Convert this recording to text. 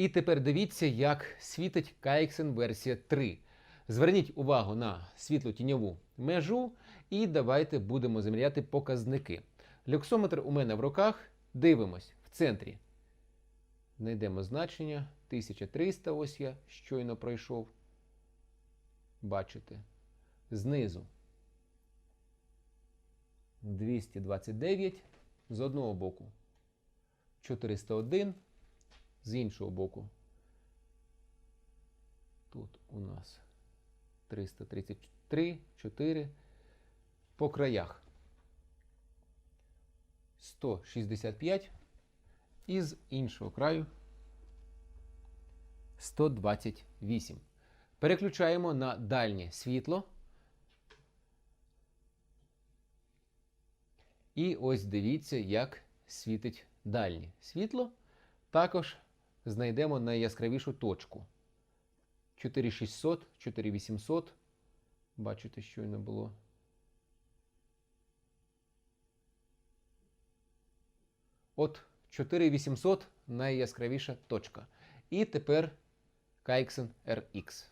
І тепер дивіться, як світить KXN версія 3. Зверніть увагу на світло-тіньову межу, і давайте будемо заміряти показники. Люксометр у мене в руках. Дивимось в центрі. Знайдемо значення 1300, ось я щойно пройшов. Бачите. Знизу 229 з одного боку. 401 з іншого боку. Тут у нас 333, 4 по краях. 165 і з іншого краю 128. Переключаємо на дальнє світло. І ось дивіться, як світить дальнє світло. Також знайдемо найяскравішу точку. 4600, 4800. Бачите, щойно було. От 4800 найяскравіша точка. І тепер Kaiksen RX.